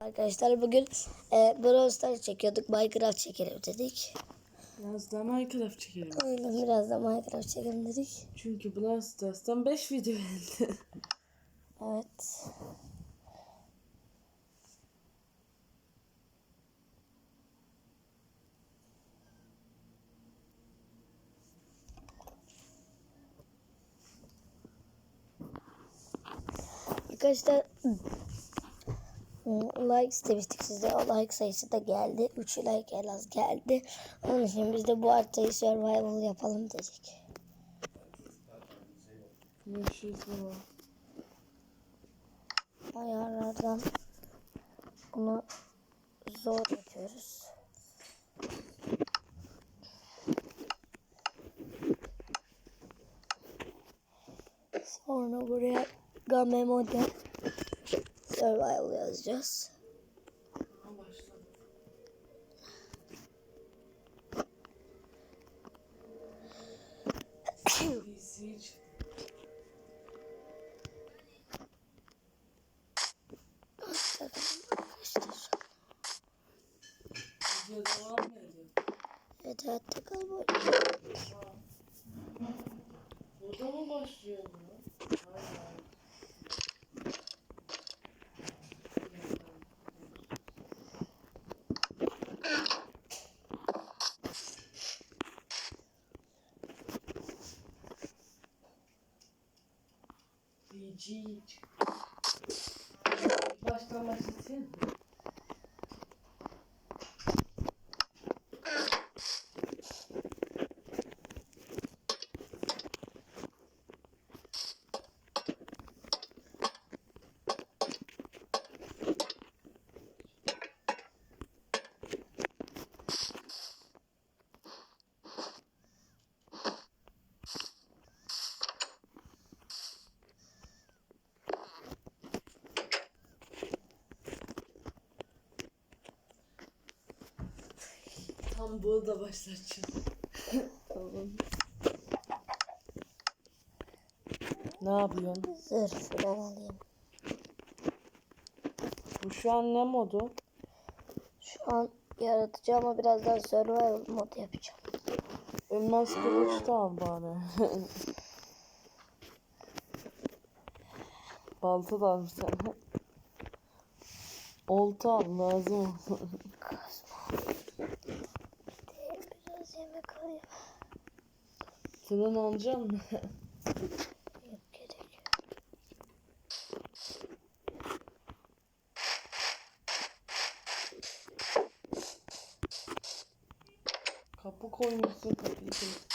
Arkadaşlar bugün e, Brawl Stars çekiyorduk. Minecraft çekelim dedik. Biraz daha Minecraft çekelim. Aynen biraz da Minecraft çekelim dedik. Çünkü Brawl Stars'tan 5 video geldi. Evet. Arkadaşlar like istemiştik size. O like sayısı da geldi. 3 like en az geldi. Onun için biz de bu haritayı survival yapalım dedik. Görüşürüz baba. ayarlardan bunu zor yapıyoruz. Sonra buraya game mode survival yazacağız. Ha başladı. PC çıktı. Arkadaşlar. Video devam mı ediyor? Evet hayatta kalma. Burada mı başlıyor bu? de. de... Bastar uma. Tam burada başlatacağım. tamam. Ne yapıyorsun? Zırh falan alayım. Bu şu an ne modu? Şu an yaratıcı ama birazdan survival mod yapacağım. Elmas kılıç da al bari. Balta da al bir tane. Olta al lazım. Yemek alayım. Fırın alacak mısın? Yok gerek yok. Kapı koymuşsun kapıyı. kes.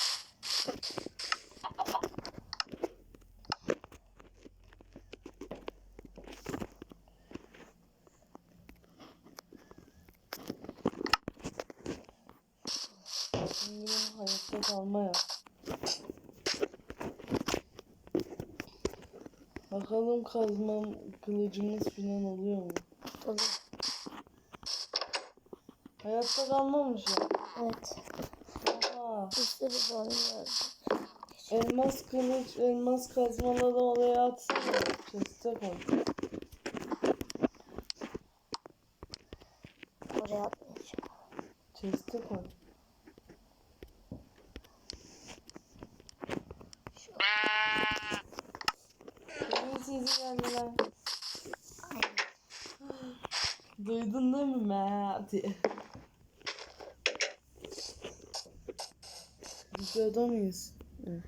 Şimdi ya. Bakalım kazmam kılıcımız falan oluyor mu? Oluyor. Hayatta kalmamış ya. Evet. Bir sürü sorun var. elmas kılıç, elmas kazmaları oraya atsana. Chest'e koy. Oraya atmayacağım. Chest'e koy. Şu Kimin sesi geldi lan? Aynen. Duydun değil mi me diye. Videoda mıyız? Evet.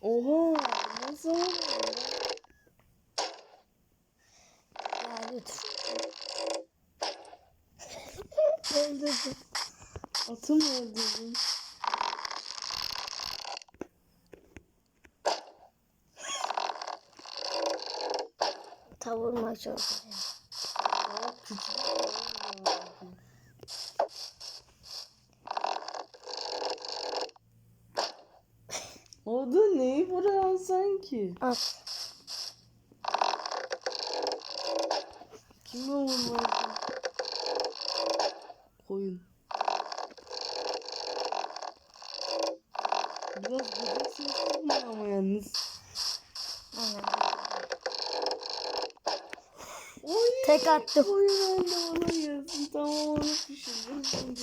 Oha nasıl oluyor ya? Ya lütfen. Öldürdüm. Atı mı öldürdün? Ta vurmak çok var. Orada neyi vuran sanki? At. Kime vurmadın? koyun. Biraz bebek sesi olmuyor ama yalnız. Oy, Tek attım. Koyun halde olayız. Tamam onu pişirdim şimdi.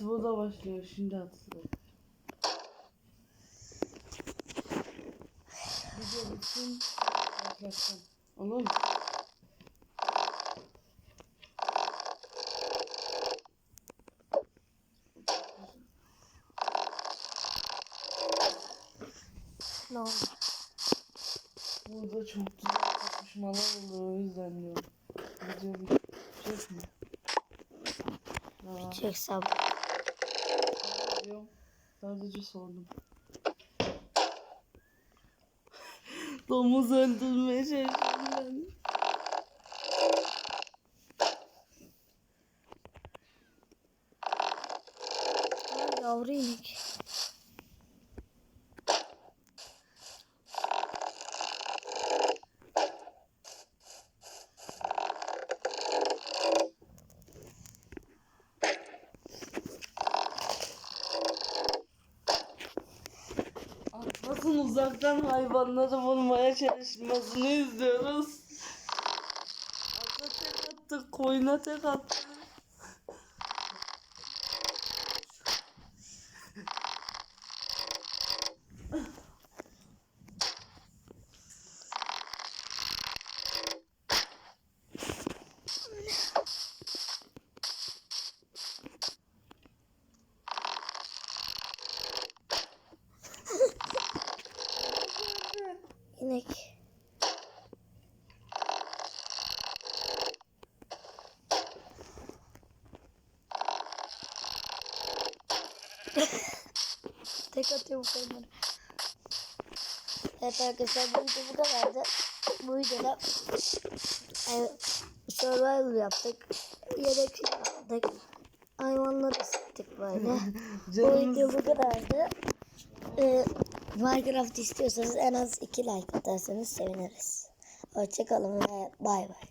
Evet bu da başlıyor. Şimdi atılıyor. Video bitsin. Başlatacağım. Olur mu? Ne oldu? Burada çok güzel kapışmalar oluyor o yüzden diyorum. Video bitecek mi? Aa, Çek sab. Diyorum. Sadece sordum. Domuz öldürmeye çalışıyorum Yavru inek. Atlas'ın uzaktan hayvanları vurmaya çalışmasını izliyoruz. Atla tek attı, koyuna tek attı. İnek. Tek atıyorum koyunları. Evet arkadaşlar bu video bu kadardı. Bu videoda e, survival yaptık. Yedek yaptık. Hayvanları sıktık böyle. bu video bu kadardı. Ee, Minecraft istiyorsanız en az 2 like atarsanız seviniriz. Hoşçakalın ve bay bay.